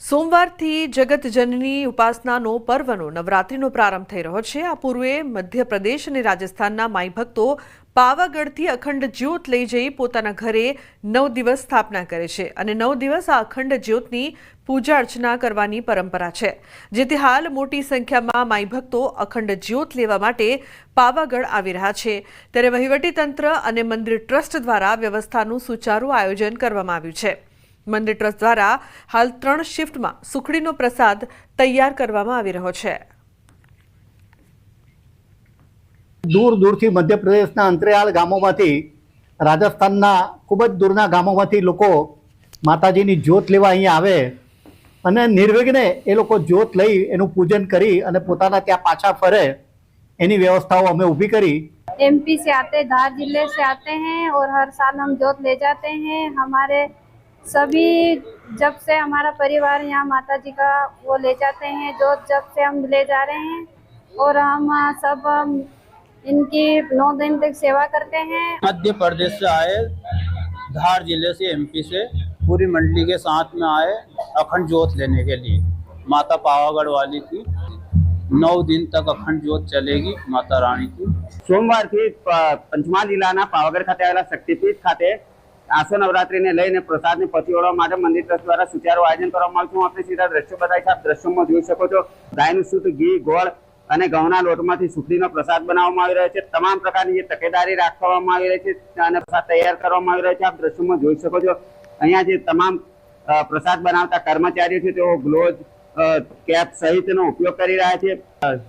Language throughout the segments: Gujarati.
સોમવારથી જગતજનની ઉપાસનાનો પર્વનો નવરાત્રિનો પ્રારંભ થઈ રહ્યો છે. આ પૂર્વે મધ્યપ્રદેશ અને રાજસ્થાનના માઈ ભક્તો પાવાગઢથી અખંડ જ્યોત લઈ જઈ પોતાના ઘરે નવ દિવસ સ્થાપના કરે છે અને નવ દિવસ આ અખંડ જ્યોતની પૂજા અર્ચના કરવાની પરંપરા છે. જેથી હાલ મોટી સંખ્યામાં માઈ ભક્તો અખંડ જ્યોત લેવા માટે પાવાગઢ આવી રહ્યા છે. ત્યારે વહીવટીતંત્ર અને મંદિર ટ્રસ્ટ દ્વારા વ્યવસ્થાનું સુચારું આયોજન કરવામાં આવ્યું છે. મંદિર ટ્રસ્ટ દ્વારા હાલ ત્રણ શિફ્ટમાં સુખડીનો પ્રસાદ તૈયાર કરવામાં આવી રહ્યો છે દૂર દૂરથી મધ્યપ્રદેશના અંતરિયાળ ગામોમાંથી રાજસ્થાનના ખૂબ જ દૂરના ગામોમાંથી લોકો માતાજીની જ્યોત લેવા અહીંયા આવે અને નિર્વિઘ્ને એ લોકો જ્યોત લઈ એનું પૂજન કરી અને પોતાના ત્યાં પાછા ફરે એની વ્યવસ્થાઓ અમે ઊભી કરી एमपी से आते हैं धार जिले से आते हैं और हर साल हम जोत ले जाते हैं हमारे सभी जब से हमारा परिवार यहाँ माता जी का वो ले जाते हैं जो जब से हम ले जा रहे हैं और हम सब हम इनकी नौ दिन तक सेवा करते हैं। मध्य प्रदेश से आए धार ज़िले से एमपी से पूरी मंडली के साथ में आए अखंड जोत लेने के लिए। माता पावागढ़ वाली की नौ दिन तक अखंड जोत चलेगी माता रानी की। सोमवार की पंचमा जिला ना पावागढ़ खाते वाला शक्तिपीठ खाते આસો નવરાત્રીને લઈને પ્રસાદની પહોંચી વળવા માટે મંદિર ટ્રસ્ટ દ્વારા સુચારું આયોજન કરવામાં આવ્યું છે. આપણે સીધા દ્રશ્યો બતાવી છે આપ દ્રશ્યોમાં જોઈ શકો છો, ગાયનું શુદ્ધ ઘી, ગોળ અને ઘઉંના લોટમાંથી સુખડીનો પ્રસાદ બનાવવામાં આવી રહ્યો છે. તમામ પ્રકારની તકેદારી રાખવામાં આવી રહી છે અને પ્રસાદ તૈયાર કરવામાં આવી રહ્યો છે. આપ દ્રશ્યોમાં જોઈ શકો છો. અહીંયા જે તમામ પ્રસાદ બનાવતા કર્મચારીઓ છે, તેઓ ગ્લોઝ કેપ સહિતનો ઉપયોગ કરી રહ્યા છે.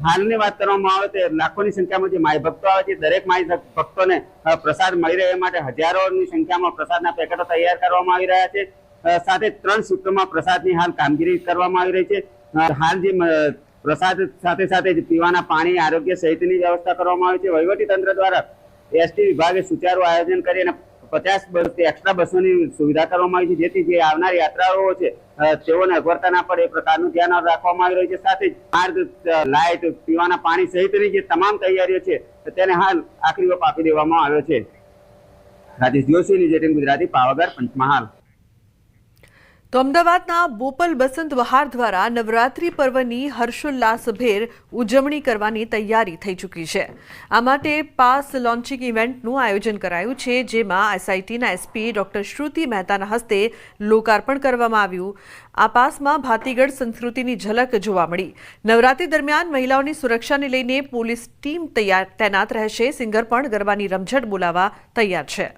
હાલની વાત કરવામાં આવે તો લાખોની સંખ્યામાં જે માય ભક્તો આવે છે, દરેક માય ભક્તોને પ્રસાદ મળી રહે માટે હજારોની સંખ્યામાં પ્રસાદના પેકેટો તૈયાર કરવામાં આવી રહ્યા છે. સાથે ત્રણ સૂત્રોમાં પ્રસાદની હાલ કામગીરી કરવામાં આવી રહી છે. હાલ જે પ્રસાદ સાથે સાથે જ પીવાના પાણી, આરોગ્ય સહિતની વ્યવસ્થા કરવામાં આવી છે. વહીવટી તંત્ર દ્વારા એસટી વિભાગે સુચારું આયોજન કરી અને પચાસ બસ એક્સ્ટ્રા બસોની સુવિધા કરવામાં આવી છે, જેથી જે આવનાર યાત્રાળુઓ છે તેઓને અગવડતા ના એ પ્રકારનું ધ્યાન રાખવામાં આવી રહ્યું છે. સાથે જ માર્ગ લાઇટ, પીવાના પાણી સહિતની જે તમામ તૈયારીઓ છે, તેને હાલ આખરી ઓપ આપી દેવામાં આવ્યો છે. રાજેશ જોશી, ન્યૂઝ ગુજરાતી, પાવાગઢ, પંચમહાલ. તો અમદાવાદના બોપલ બસંત વહાર દ્વારા નવરાત્રિ પર્વની હર્ષોલ્લાસભેર ઉજવણી કરવાની તૈયારી થઈ ચૂકી છે. આ માટે પાસ લોન્ચિંગ ઇવેન્ટનું આયોજન કરાયું છે, જેમાં એસઆઈટીના એસપી ડોક્ટર શ્રુતિ મહેતાના હસ્તે લોકાર્પણ કરવામાં આવ્યું. આ પાસમાં ભાતીગઢ સંસ્કૃતિની ઝલક જોવા મળી. નવરાત્રી દરમિયાન મહિલાઓની સુરક્ષાને લઈને પોલીસ ટીમ તૈયાર, તૈનાત રહેશે. સિંગર પણ ગરબાની રમઝટ બોલાવવા તૈયાર છે.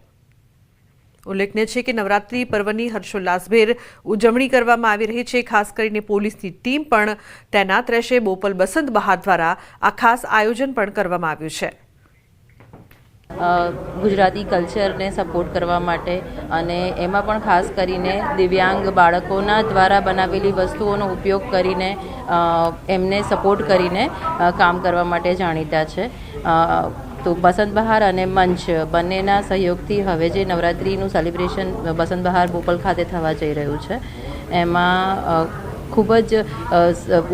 ઉલ્લેખનીય છે કે નવરાત્રી પર્વની હર્ષોલ્લાસભેર ઉજવણી કરવામાં આવી રહી છે. ખાસ કરીને પોલીસની ટીમ પણ તૈનાત રહેશે. બોપલ બસંત બહાર દ્વારા આ ખાસ આયોજન પણ કરવામાં આવ્યું છે. ગુજરાતી કલ્ચરને સપોર્ટ કરવા માટે અને એમાં પણ ખાસ કરીને દિવ્યાંગ બાળકોના દ્વારા બનાવેલી વસ્તુઓનો ઉપયોગ કરીને એમને સપોર્ટ કરીને કામ કરવા માટે જાણીતા છે. તો બસંત બહાર અને મંચ બંનેના સહયોગથી હવે જે નવરાત્રિનું સેલિબ્રેશન બસંત બહાર બોપલ ખાતે થવા જઈ રહ્યું છે, એમાં ખૂબ જ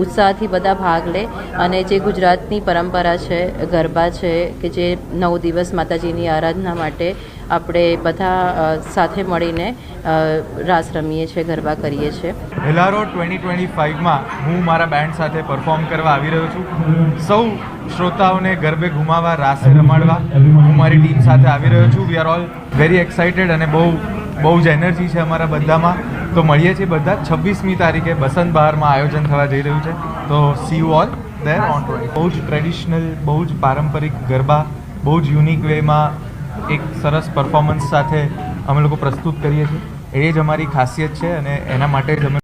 ઉત્સાહથી બધા ભાગ લે અને જે ગુજરાતની પરંપરા છે, ગરબા છે, કે જે નવ દિવસ માતાજીની આરાધના માટે આપણે બધા સાથે મળીને રાસ રમીએ છીએ, ગરબા કરીએ છીએ. હેલારો ટ્વેન્ટી ટ્વેન્ટી ફાઇવમાં હું મારા બેન્ડ સાથે પરફોર્મ કરવા આવી રહ્યો છું. સૌ શ્રોતાઓને ગરબે ઘુમાવા, રાસે રમાડવા હું મારી ટીમ સાથે આવી રહ્યો છું. We are all very excited અને બહુ બહુ જ એનર્જી છે અમારા બધામાં. તો મળીએ છીએ બધા. છવ્વીસમી તારીખે બસંત બહારમાં આયોજન થવા જઈ રહ્યું છે. તો see you all there on બહુ જ ટ્રેડિશનલ બહુ જ પારંપરિક ગરબા બહુ જ યુનિક વેમાં એક સરસ પરફોર્મન્સ સાથે અમે લોકો પ્રસ્તુત કરીએ છીએ. એ જ અમારી ખાસિયત છે અને એના માટે જ અમે